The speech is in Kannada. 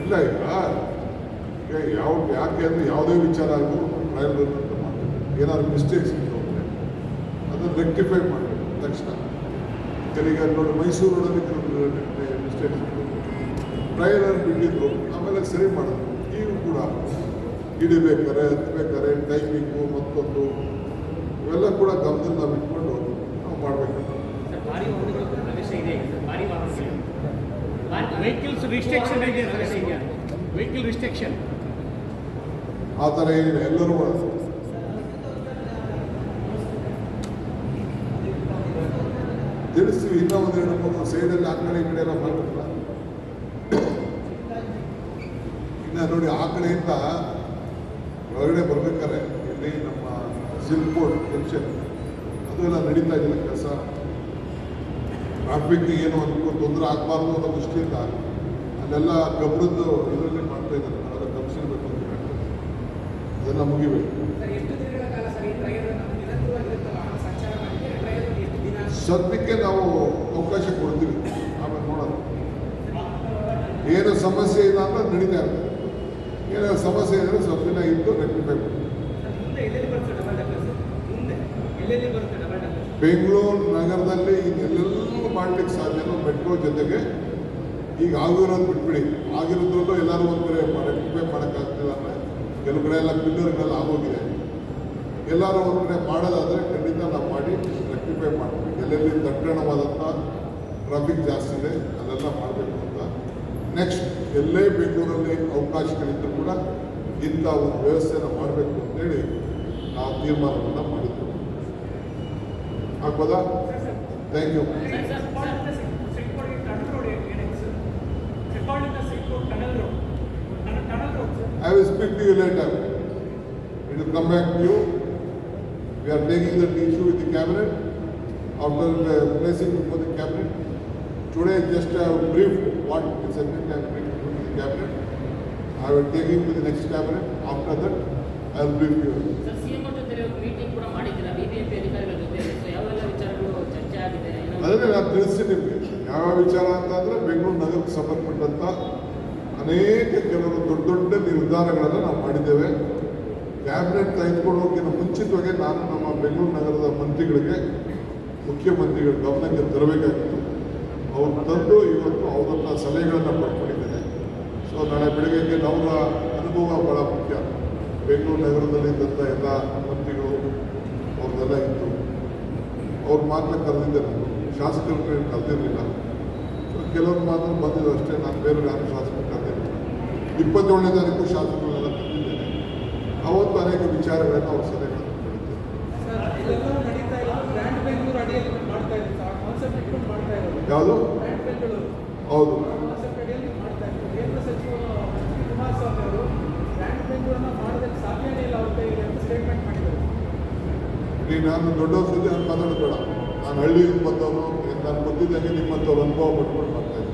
ಇಲ್ಲ ಈಗ ಈಗ ಯಾವ ಯಾಕೆ ಅಂದರೆ ಯಾವುದೇ ವಿಚಾರ ಆಗಲಿ ಟ್ರಯಲ್ ಅಂತ ಮಾಡಬೇಕು ಏನಾದ್ರು ಮಿಸ್ಟೇಕ್ಸ್ ಇತ್ತು ಅದನ್ನು ರೆಕ್ಟಿಫೈ ಮಾಡಬೇಕು ತಕ್ಷಣ. ಈಗ ನೋಡಿ ಮೈಸೂರಲ್ಲಿ ಮಿಸ್ಟೇಕ್ಸ್ ಇದ್ದರು ಟ್ರಯಲಲ್ಲಿ ಬಿಟ್ಟಿದ್ರು ಆಮೇಲೆ ಸರಿ ಮಾಡೋದು ಈಗ ಕೂಡ ಹಿಡಿಬೇಕಾರೆ ಹತ್ಬೇಕಾರೆ ಟೈಮಿಂಗು ಮತ್ತೊಂದು ಇವೆಲ್ಲ ಕೂಡ ಗಮನದಲ್ಲಿ ನಾವು ಇಟ್ಕೊಂಡು ನಾವು ಮಾಡಬೇಕು ವೆಹಿಕಲ್ಸ್ ರಿಸ್ಟ್ರಿಕ್ಷನ್ ಇದೆ ಸರ್ ಈಗ ವೆಹಿಕಲ್ ರಿಸ್ಟ್ರಿಕ್ಷನ್ ಆ ಥರ ಏನಿಲ್ಲ ಎಲ್ಲರೂ ಮಾಡೋದು ತಿಳಿಸ್ತೀವಿ ಇನ್ನೂ ಒಂದು ಎರಡು ಮೂರು ಸೈಡಲ್ಲಿ ಆ ಕಡೆ ಈ ಕಡೆ ಎಲ್ಲ ಮಾಡಬೇಕಲ್ಲ ಇನ್ನು ನೋಡಿ ಆ ಕಡೆಯಿಂದ ಹೊರಗಡೆ ಬರ್ಬೇಕಾರೆ ಇಲ್ಲಿ ನಮ್ಮ ಸಿಲ್ಪೋರ್ಟ್ ಜಂಕ್ಷನ್ ಅದು ಎಲ್ಲ ನಡೀತಾ ಇದೆಯಲ್ಲ ಕೆಲಸ ಟ್ರಾಫಿಕ್ ಏನು ಅದಕ್ಕೂ ತೊಂದರೆ ಆಗಬಾರ್ದು ಅನ್ನೋ ದೃಷ್ಟಿಯಿಂದ ಅಲ್ಲೆಲ್ಲ ಗಬ್ಬರದ್ದು ಇದರಲ್ಲಿ ಮಾಡ್ತಾ ಇದ್ದಾರೆ. ಅದನ್ನು ಗಮನಿಸಬೇಕು ಅಂತ ಹೇಳ್ತಾರೆ. ಅದೆಲ್ಲ ಮುಗಿಬೇಕು. ಸದ್ಯಕ್ಕೆ ನಾವು ಅವಕಾಶ ಕೊಡ್ತೀವಿ. ಆಮೇಲೆ ನೋಡೋದು ಏನು ಸಮಸ್ಯೆ ಇಲ್ಲ ಅಂತ ನಡೀತಾ ಇರ್ತದೆ ಏನಾದ್ರು ಸಮಸ್ಯೆ ಇದ್ದರೆ ಸ್ವಲ್ಪ ದಿನ ಇದ್ದು ರೆಕ್ಟಿಫೈ ಮಾಡಿ ಬೆಂಗಳೂರು ನಗರದಲ್ಲಿ ಇದೆಲ್ಲೆಲ್ಲೂ ಮಾಡ್ಲಿಕ್ಕೆ ಸಾಧ್ಯನೋ ಮೆಟ್ರೋ ಜೊತೆಗೆ ಈಗ ಆಗಿರೋದು ಬಿಟ್ಬಿಡಿ. ಆಗಿರೋದ್ರಲ್ಲೂ ಎಲ್ಲರೂ ಒಂದು ಕಡೆ ರೆಕ್ಟಿಫೈ ಮಾಡೋಕ್ಕಾಗ್ತಿಲ್ಲ ಅಂದರೆ ಕೆಲವು ಕಡೆ ಎಲ್ಲ ಪಿಲ್ಲರ್ಗಳೆಲ್ಲ ಆಗೋಗಿದೆ. ಎಲ್ಲರೂ ಒಂದು ಕಡೆ ಮಾಡೋದಾದರೆ ಖಂಡಿತ ನಾವು ಮಾಡಿ ರೆಕ್ಟಿಫೈ ಮಾಡ್ತೀವಿ. ಎಲ್ಲೆಲ್ಲಿ ದಟ್ಟಣವಾದಂಥ ಟ್ರಾಫಿಕ್ ಜಾಸ್ತಿ ಇದೆ, ಅದೆಲ್ಲ ಮಾಡಬೇಕು ಅಂತ. ನೆಕ್ಸ್ಟ್ ಎಲ್ಲೇ ಬೆಂಗಳೂರಲ್ಲಿ ಅವಕಾಶಗಳಿದ್ದರೂ ಕೂಡ ಇಂಥ ಒಂದು ವ್ಯವಸ್ಥೆಯನ್ನು ಮಾಡಬೇಕು ಅಂತೇಳಿ ನಾವು ತೀರ್ಮಾನವನ್ನು Tunnel road sir I will speak to you later. It will come back to you. We are taking that issue with the cabinet. After uh, placing before the cabinet, today just I have briefed what is a bit I have briefed to the cabinet. I will take it to the next cabinet. After that, I will sir C M ಜೊತೆ ಮೀಟಿಂಗ್ ಕೂಡ ಮಾಡಿದ್ದೀರಾ? ಬಿಬಿಎಂಪಿ ಅಧಿಕಾರಿಗಳ ಜೊತೆ? ಸೊ ಯಾವೆಲ್ಲ ವಿಚಾರಗಳು ಚರ್ಚೆ ಆಗಿದೆ? ಏನೋ- ಅದನ್ನೇ ನಾನು ತಿಳಿಸ್ತೀನಿ ನಿಮಗೆ. ಯಾವ ವಿಚಾರ ಅಂತಂದರೆ ಬೆಂಗಳೂರು ನಗರಕ್ಕೆ ಸಂಬಂಧಪಟ್ಟಂಥ ಅನೇಕ ಕೆಲವರು ದೊಡ್ಡ ದೊಡ್ಡ ನಿರ್ಧಾರಗಳನ್ನು ನಾವು ಮಾಡಿದ್ದೇವೆ. ಕ್ಯಾಬಿನೆಟ್ ತೆಗೆದುಕೊಳ್ಳೋಕ್ಕಿಂತ ಮುಂಚಿತವಾಗಿ ನಾನು ನಮ್ಮ ಬೆಂಗಳೂರು ನಗರದ ಮಂತ್ರಿಗಳಿಗೆ ಮುಖ್ಯಮಂತ್ರಿಗಳ ಗಮನಕ್ಕೆ ತರಬೇಕಾಗಿತ್ತು. ಅವ್ರು ತಂದು ಇವತ್ತು ಅವರನ್ನ ಸಲಹೆಗಳನ್ನು ಪಡ್ಕೊಂಡಿದ್ದೇನೆ. ಸೊ ನಾಳೆ ಬೆಳಗ್ಗೆಗೆ ಅವರ ಅನುಭವ ಬಹಳ ಮುಖ್ಯ. ಬೆಂಗಳೂರು ನಗರದಲ್ಲಿ ಇದ್ದಂಥ ಎಲ್ಲ ಮಂತ್ರಿಗಳು ಅವ್ರದ್ದೆಲ್ಲ ಇತ್ತು. ಅವ್ರು ಮಾತ್ರ ಕರೆದಿದ್ದೆ ನಾನು. ಶಾಸಕರ ಕರೆದಿರಲಿಲ್ಲ. ಕೆಲವರು ಮಾತ್ರ ಬಂದಿದ್ದು ಅಷ್ಟೇ. ನಾನು ಬೇರೆ ಯಾರು ಶಾಸಕರು ಕರೆದಿರಲಿಲ್ಲ. ಇಪ್ಪತ್ತೇಳನೇ ತಾರೀಕು ಶಾಸಕರನ್ನೆಲ್ಲ ಕರೆದಿದ್ದೇನೆ. ಅವತ್ತು ಅನೇಕ ವಿಚಾರಗಳನ್ನು ಅವ್ರ ಸಲಹೆ ಯಾವುದು? ಸರ್ ಇದೆಲ್ಲವೂ ನಡೀತಾ ಇಲ್ಲ ಬ್ರ್ಯಾಂಡ್ ಬೆಂಗಳೂರು ಅಡಿಯಲ್ಲಿ ಮಾಡ್ತಾ ಇದ್ದೀವಿ ಸರ್ ಕಾನ್ಸೆಪ್ಟ್ ಇಟ್ಕೊಂಡು ಮಾಡ್ತಾ ಇರೋದು ಯಾವುದು ಬ್ರ್ಯಾಂಡ್ ಬೆಂಗಳೂರು ಹೌದು ಕಾನ್ಸೆಪ್ಟ್ ಅಡಿಯಲ್ಲಿ ಮಾಡ್ತಾ ಇದ್ದೀವಿ ಕೇಂದ್ರ ಸಚಿವರು ಎಚ್ ಡಿ ಕುಮಾರಸ್ವಾಮಿ ಅವರು ಬ್ರ್ಯಾಂಡ್ ಬೆಂಗಳೂರನ್ನ ಮಾಡೋದಕ್ಕೆ ಸಾಧ್ಯನೇ ಇಲ್ಲ ಅವ್ರ ಕೈಗೆ ಅಂತ ಸ್ಟೇಟ್ಮೆಂಟ್ ಮಾಡಿದ್ದಾರೆ ನೀ ನಾನು ದೊಡ್ಡವ್ರ ಸುದ್ದಿ ನಾನು ಮಾತಾಡೋದು ಬೇಡ ನಾನು ಹಳ್ಳಿಯಿಂದ ಬಂದವನು ನಾನು ಗೊತ್ತಿದ್ದಂಗೆ ನಿಮ್ಮಂಥವ್ರು ಅನುಭವ ಪಟ್ಕೊಂಡು ಮಾಡ್ತಾ ಇದ್ದೀನಿ.